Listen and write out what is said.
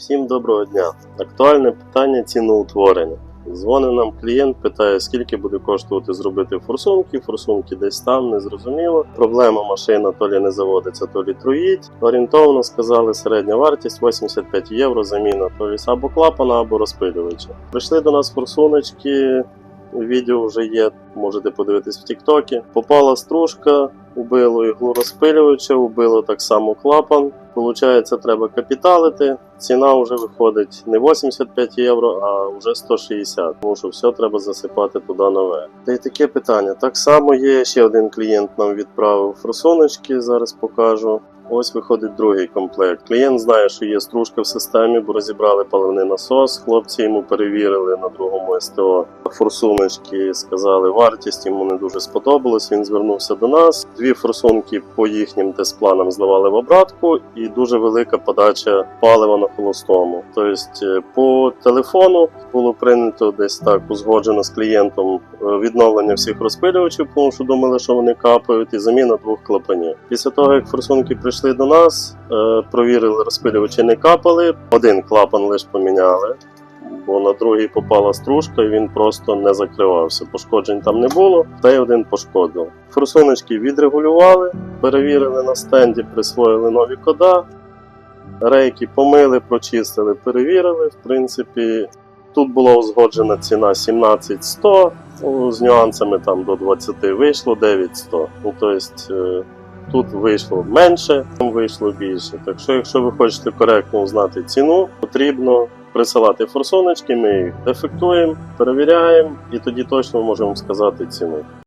Всім доброго дня. Актуальне питання ціноутворення. Дзвонить нам клієнт, питає, скільки буде коштувати зробити форсунки. Форсунки десь там, незрозуміло. Проблема машина то лі не заводиться, то лі труїть. Орієнтовно сказали, середня вартість 85 євро, заміна то лі або клапана, або розпилювача. Прийшли до нас форсуночки. Відео вже є, можете подивитись в Тіктокі. Попала стружка, убило іглу розпилювача, убило так само клапан. Получається, треба капіталити. Ціна вже виходить не 85 євро, а вже 160, тому що все треба засипати туди нове. Та й таке питання. Так само є ще один клієнт нам відправив форсуночки, зараз покажу. Ось виходить другий комплект. Клієнт знає, що є стружка в системі, бо розібрали паливний насос. Хлопці йому перевірили на другому СТО форсуночки, сказали вартість, йому не дуже сподобалось. Він звернувся до нас. Дві форсунки по їхнім тест-планам зливали в обратку, і дуже велика подача палива на холостому. Тобто, е, по телефону було прийнято десь так узгоджено з клієнтом е, відновлення всіх розпилювачів, тому що думали, що вони капають, і заміна двох клапанів. Після того, як форсунки прийшли до нас, е, провірили, розпилювачі не капали. Один клапан лише поміняли. Бо на другий попала стружка і він просто не закривався. Пошкоджень там не було, та й один пошкодив. Форсуночки відрегулювали, перевірили на стенді, присвоїли нові кода. Рейки помили, прочистили, перевірили. В принципі, тут була узгоджена ціна 17100, ну, з нюансами там до 20 вийшло 9100. Ну, тобто, тут вийшло менше, там вийшло більше. Так що, якщо ви хочете коректно узнати ціну, потрібно присилати форсуночки, ми їх дефектуємо, перевіряємо і тоді точно можемо сказати ціну.